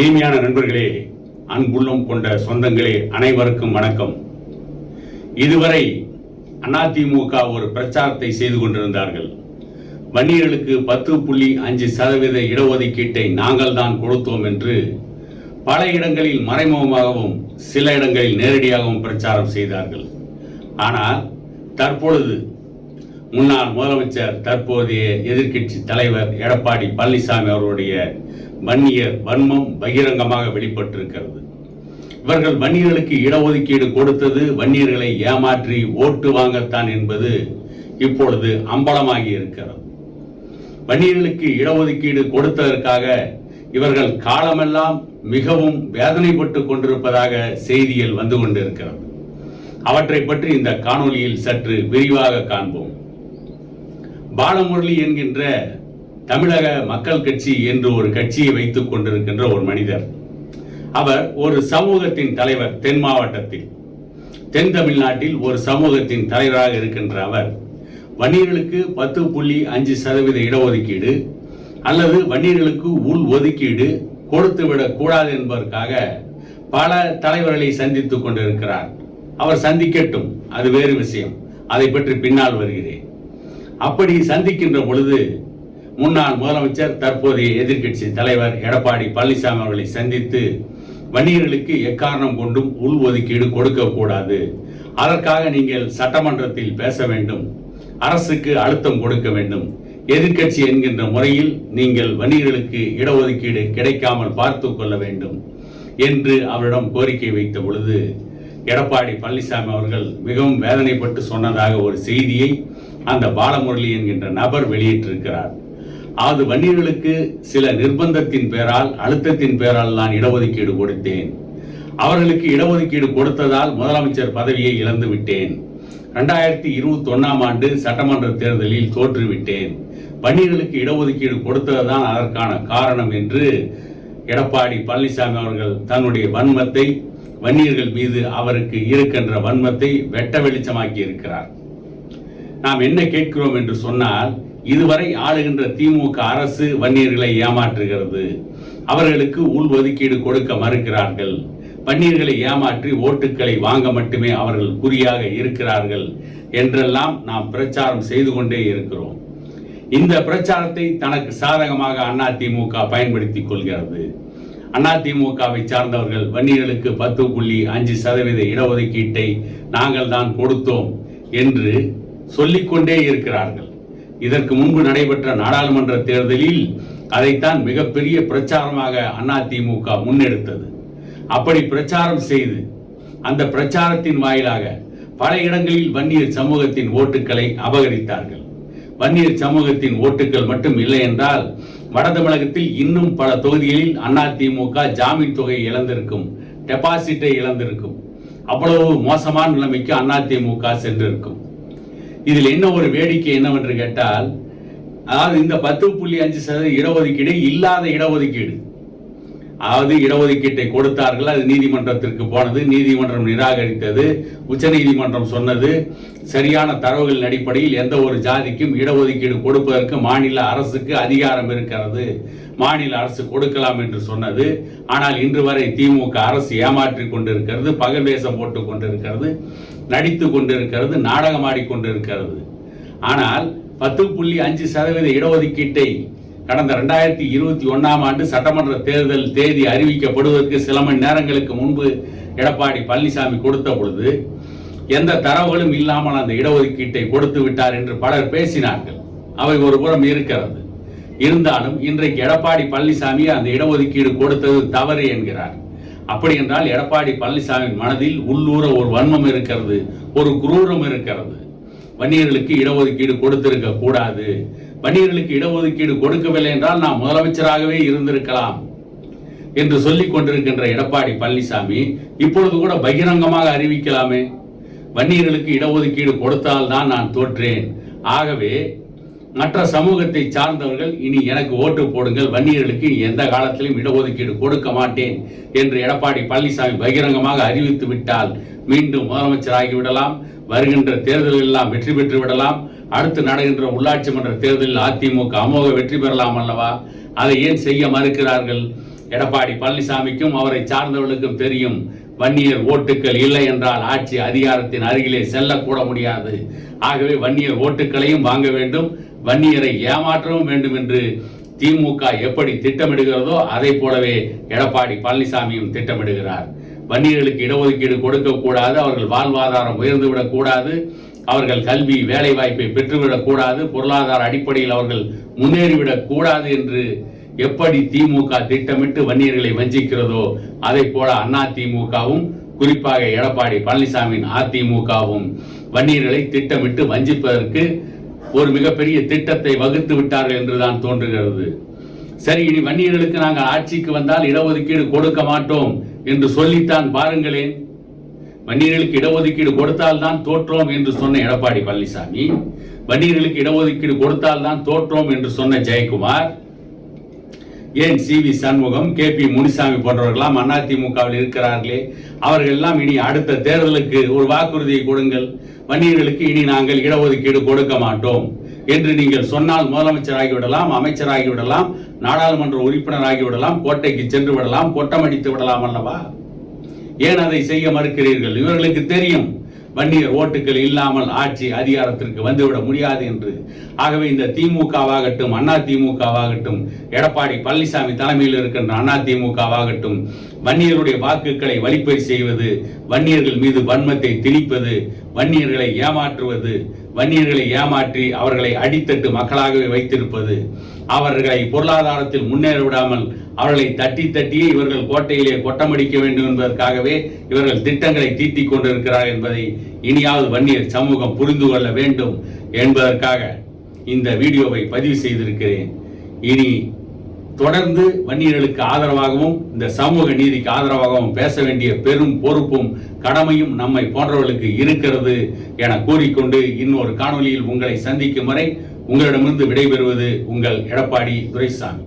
இனிமையான நண்பர்களே அன்புள்ளம் கொண்ட சொந்தங்களே அனைவருக்கும் வணக்கம். இதுவரை அதிமுக ஒரு பிரச்சாரத்தை செய்து கொண்டிருந்தார்கள். வன்னியர்களுக்கு பத்து புள்ளி அஞ்சு சதவீத இடஒதுக்கீட்டை நாங்கள் தான் கொடுத்தோம் என்று பல இடங்களில் மறைமுகமாகவும் சில இடங்களில் நேரடியாகவும் பிரச்சாரம் செய்தார்கள். ஆனால் தற்பொழுது முன்னாள் முதலமைச்சர் தற்போதைய எதிர்க்கட்சி தலைவர் எடப்பாடி பழனிசாமி அவருடைய வன்னியர் வன்மம் பகிரங்கமாக வெளிப்பட்டிருக்கிறது. இவர்கள் வன்னியர்களுக்கு இடஒதுக்கீடு கொடுத்தது வன்னியர்களை ஏமாற்றி ஓட்டு வாங்கத்தான் என்பது இப்பொழுது அம்பலமாகி இருக்கிறது. வன்னியர்களுக்கு இடஒதுக்கீடு கொடுத்ததற்காக இவர்கள் காலமெல்லாம் மிகவும் வேதனைப்பட்டு கொண்டிருப்பதாக செய்திகள் வந்து கொண்டிருக்கிறது. அவற்றை பற்றி இந்த காணொலியில் சற்று விரிவாக காண்போம். பாலமுரளி என்கின்ற தமிழக மக்கள் கட்சி என்று ஒரு கட்சியை வைத்துக் கொண்டிருக்கின்ற ஒரு மனிதர். அவர் ஒரு சமூகத்தின் தலைவர் தென் மாவட்டத்தில். தென் தமிழ்நாட்டில் ஒரு சமூகத்தின் தலைவராக இருக்கின்ற அவர் வன்னியர்களுக்கு பத்து புள்ளி அஞ்சு சதவீத இடஒதுக்கீடு அல்லது வன்னியர்களுக்கு உள் ஒதுக்கீடு கொடுத்துவிடக் கூடாது என்பதற்காக பல தலைவர்களை சந்தித்துக் கொண்டிருக்கிறார். அவர் சந்திக்கட்டும் அது வேறு விஷயம். அதை பற்றி பின்னால் வருகிறேன். அப்படி சந்திக்கின்ற பொழுது முன்னாள் முதலமைச்சர் தற்போதைய எதிர்க்கட்சி தலைவர் எடப்பாடி பழனிசாமி அவர்களை சந்தித்து வன்னியர்களுக்கு எக்காரணம் கொண்டும் உள் ஒதுக்கீடு கொடுக்கக்கூடாது அதற்காக நீங்கள் சட்டமன்றத்தில் பேச வேண்டும். அரசுக்கு அழுத்தம் கொடுக்க வேண்டும். எதிர்க்கட்சி என்கின்ற முறையில் நீங்கள் வன்னியர்களுக்கு இடஒதுக்கீடு கிடைக்காமல் பார்த்து கொள்ள வேண்டும் என்று அவரிடம் கோரிக்கை வைத்த பொழுது எடப்பாடி பழனிசாமி அவர்கள் மிகவும் வேதனைப்பட்டு சொன்னதாக ஒரு செய்தியை அந்த பாலமுரளி என்கின்ற நபர் வெளியிட்டிருக்கிறார். அது வன்னியர்களுக்கு சில நிர்பந்தத்தின் பேரால் அழுத்தத்தின் பேரால் நான் இடஒதுக்கீடு கொடுத்தேன். அவர்களுக்கு இடஒதுக்கீடு கொடுத்ததால் முதலமைச்சர் பதவியை இழந்து விட்டேன். ரெண்டாயிரத்தி இருபத்தி ஒன்னாம் ஆண்டு சட்டமன்ற தேர்தலில் தோற்றுவிட்டேன். வன்னியர்களுக்கு இடஒதுக்கீடு கொடுத்ததுதான் அதற்கான காரணம் என்று எடப்பாடி பழனிசாமி அவர்கள் தன்னுடைய வன்மத்தை வன்னியர்கள் மீது அவருக்கு இருக்கின்ற வன்மத்தை வெட்ட வெளிச்சமாக்கி இருக்கிறார் நாம் என்ன கேட்கிறோம் என்று சொன்னால் இதுவரை ஆளுகின்ற திமுக அரசு வன்னியர்களை ஏமாற்றுகிறது. அவர்களுக்கு உள் ஒதுக்கீடு கொடுக்க மறுக்கிறார்கள். வன்னியர்களை ஏமாற்றி ஓட்டுக்களை வாங்க மட்டுமே அவர்கள் குறியாக இருக்கிறார்கள் என்றெல்லாம் நாம் பிரச்சாரம் செய்து கொண்டே இருக்கிறோம். இந்த பிரச்சாரத்தை தனக்கு சாதகமாக அதிமுக பயன்படுத்திக் கொள்கிறது. அதிமுகவை சார்ந்தவர்கள் வன்னியர்களுக்கு பத்து புள்ளி அஞ்சு சதவீத இடஒதுக்கீட்டை நாங்கள் தான் கொடுத்தோம் என்று சொல்லிக்கொண்டே இருக்கிறார்கள். இதற்கு முன்பு நடைபெற்ற நாடாளுமன்ற தேர்தலில் அதைத்தான் மிகப்பெரிய பிரச்சாரமாக அதிமுக முன்னெடுத்தது. அப்படி பிரச்சாரம் செய்து அந்த பிரச்சாரத்தின் வாயிலாக பல இடங்களில் வன்னியர் சமூகத்தின் ஓட்டுக்களை அபகரித்தார்கள். வன்னியர் சமூகத்தின் ஓட்டுக்கள் மட்டும் இல்லை என்றால் வட தமிழகத்தில் இன்னும் பல தொகுதிகளில் அதிமுக ஜாமீன் தொகை இழந்திருக்கும் டெபாசிட்டை இழந்திருக்கும். அவ்வளவு மோசமான நிலைமைக்கு அதிமுக சென்றிருக்கும். இதில் என்ன ஒரு வேடிக்கை என்னவென்று கேட்டால் அதாவது இந்த பத்து புள்ளி அஞ்சு சதவீத இடஒதுக்கீடு இல்லாத இடஒதுக்கீடு. அதாவது இடஒதுக்கீட்டை கொடுத்தார்கள். அது நீதிமன்றத்திற்கு போனது. நீதிமன்றம் நிராகரித்தது. உச்சநீதிமன்றம் சொன்னது சரியான தரவுகளின் அடிப்படையில் எந்த ஒரு ஜாதிக்கும் இடஒதுக்கீடு கொடுப்பதற்கு மாநில அரசுக்கு அதிகாரம் இருக்கிறது. மாநில அரசு கொடுக்கலாம் என்று சொன்னது. ஆனால் இன்று வரை திமுக அரசு ஏமாற்றி கொண்டிருக்கிறது பகல் வேஷம் போட்டு கொண்டிருக்கிறது நடித்து கொண்டிருக்கிறது நாடகமாடி கொண்டிருக்கிறது. ஆனால் பத்து புள்ளி அஞ்சு சதவீத இடஒதுக்கீட்டை கடந்த ரெண்டாயிரத்தி இருபத்தி ஒன்னாம் ஆண்டு சட்டமன்ற தேர்தல் தேதி அறிவிக்கப்படுவதற்கு சில மணி நேரங்களுக்கு முன்பு எடப்பாடி பழனிசாமி கொடுத்த பொழுது எந்த தரவுகளும் இல்லாமல் அந்த இடஒதுக்கீட்டை கொடுத்து விட்டார் என்று பலர் பேசினார்கள். அவை ஒரு புறம் இருக்கிறது. இருந்தாலும் இன்றைக்கு எடப்பாடி பழனிசாமி அந்த இடஒதுக்கீடு கொடுத்தது தவறு என்கிறார். அப்படி என்றால் எடப்பாடி பழனிசாமி மனதில் உள்ளூர ஒரு வன்மம் இருக்கிறது ஒரு குரூரம் இருக்கிறது. வன்னியர்களுக்கு இடஒதுக்கீடு கொடுத்திருக்க கூடாது. வன்னியர்களுக்கு இடஒதுக்கீடு கொடுக்கவில்லை என்றால் நாம் முதலமைச்சராகவே இருந்திருக்கலாம் என்று சொல்லிக் கொண்டிருக்கின்ற எடப்பாடி பழனிசாமி இப்பொழுது கூட பகிரங்கமாக அறிவிக்கலாமே. வன்னியர்களுக்கு இடஒதுக்கீடு கொடுத்தால் தான் நான் தோற்றேன். ஆகவே மற்ற சமூகத்தை சார்ந்தவர்கள் இனி எனக்கு ஓட்டு போடுங்கள் வன்னியர்களுக்கு எந்த காலத்திலும் இடஒதுக்கீடு கொடுக்க மாட்டேன் என்று எடப்பாடி பழனிசாமி பகிரங்கமாக அறிவித்து விட்டால் மீண்டும் முதலமைச்சராகி விடலாம். வருகின்ற தேர்தலில் எல்லாம் வெற்றி பெற்று விடலாம். அடுத்து நடக்கின்ற உள்ளாட்சி மன்ற தேர்தலில் அதிமுக அமோக வெற்றி பெறலாம் அல்லவா? அதை ஏன் செய்ய மறுக்கிறார்கள்? எடப்பாடி பழனிசாமிக்கும் அவரை சார்ந்தவர்களுக்கும் தெரியும் வன்னியர் ஓட்டுக்கள் இல்லை என்றால் ஆட்சி அதிகாரத்தின் அருகிலே செல்லக்கூட முடியாது. ஆகவே வன்னியர் ஓட்டுக்களையும் வாங்க வேண்டும். வன்னியரை ஏமாற்றவும் வேண்டும் என்று திமுக எப்படி திட்டமிடுகிறதோ அதை போலவே எடப்பாடி பழனிசாமியும் திட்டமிடுகிறார். வன்னியர்களுக்கு இடஒதுக்கீடு கொடுக்கக்கூடாது அவர்கள் வாழ்வாதாரம் உயர்ந்துவிடக் கூடாது அவர்கள் கல்வி வேலை வாய்ப்பை பெற்றுவிடக் கூடாது பொருளாதார அடிப்படையில் அவர்கள் முன்னேறிவிடக் கூடாது என்று எப்படி திமுக திட்டமிட்டு வன்னியர்களை வஞ்சிக்கிறதோ அதை போல அண்ணா திமுகவும் குறிப்பாக எடப்பாடி பழனிசாமியின் அதிமுகவும் வன்னியர்களை திட்டமிட்டு வஞ்சிப்பதற்கு ஒரு மிகப்பெரிய திட்டத்தை வகுத்து விட்டார்கள் என்றுதான் தோன்றுகிறது. சரி இனி வன்னியர்களுக்கு நாங்கள் ஆட்சிக்கு வந்தால் இடஒதுக்கீடு கொடுக்க மாட்டோம். என்று சொல்லித்தான் பாருங்களேன். வன்னியர்களுக்கு இடஒதுக்கீடு கொடுத்தால் தான் தோற்றோம் என்று சொன்ன எடப்பாடி பழனிசாமி வன்னியர்களுக்கு இடஒதுக்கீடு கொடுத்தால் தான் தோற்றோம் என்று சொன்ன ஜெயக்குமார் ஏன் C V Shanmugam K P Munisamy போன்றவர்களாம் அதிமுகவில் இருக்கிறார்களே அவர்கள் எல்லாம் இனி அடுத்த தேர்தலுக்கு ஒரு வாக்குறுதியை கொடுங்கள். வன்னியர்களுக்கு இனி நாங்கள் இடஒதுக்கீடு கொடுக்க மாட்டோம். என்று நீங்கள் சொன்னால் முதலமைச்சராகி விடலாம் அமைச்சராகி விடலாம் நாடாளுமன்ற உறுப்பினராகி விடலாம் கோட்டைக்கு சென்று விடலாம் கொட்டமடித்து விடலாம் அல்லவா? ஏன் அதை செய்ய மறுக்கிறீர்கள்? இவர்களுக்கு தெரியும் வன்னியர் ஓட்டுகள் இல்லாமல் ஆட்சி அதிகாரத்திற்கு வந்துவிட முடியாது என்று. ஆகவே இந்த திமுகவாகட்டும் அண்ணா திமுகவாகட்டும் எடப்பாடி பழனிசாமி தலைமையில் இருக்கின்ற அண்ணா திமுகவாகட்டும் வன்னியருடைய வாக்குகளை வழிப்பறி செய்வது வன்னியர்கள் மீது வன்மத்தை திணிப்பது வன்னியர்களை ஏமாற்றுவது வன்னியர்களை ஏமாற்றி அவர்களை அடித்தட்டு மக்களாகவே வைத்திருப்பது அவர்களை பொருளாதாரத்தில் முன்னேற விடாமல் அவர்களை தட்டி தட்டியே இவர்கள் கோட்டையிலே கொட்டமடிக்க வேண்டும் என்பதற்காகவே இவர்கள் திட்டங்களை தீட்டிக் கொண்டிருக்கிறார் என்பதை இனியாவது வன்னியர் சமூகம் புரிந்து கொள்ள வேண்டும் என்பதற்காக இந்த வீடியோவை பதிவு செய்திருக்கிறேன். இனி தொடர்ந்து வன்னியர்களுக்கு ஆதரவாகவும் இந்த சமூக நீதிக்கு ஆதரவாகவும் பேச வேண்டிய பெரும் பொறுப்பும் கடமையும் நம்மை போன்றவர்களுக்கு இருக்கிறது என கூறிக்கொண்டு இன்னொரு காணொலியில் உங்களை சந்திக்கும் வரை உங்களிடமிருந்து விடைபெறுவது உங்கள் எடப்பாடி துரைசாமி.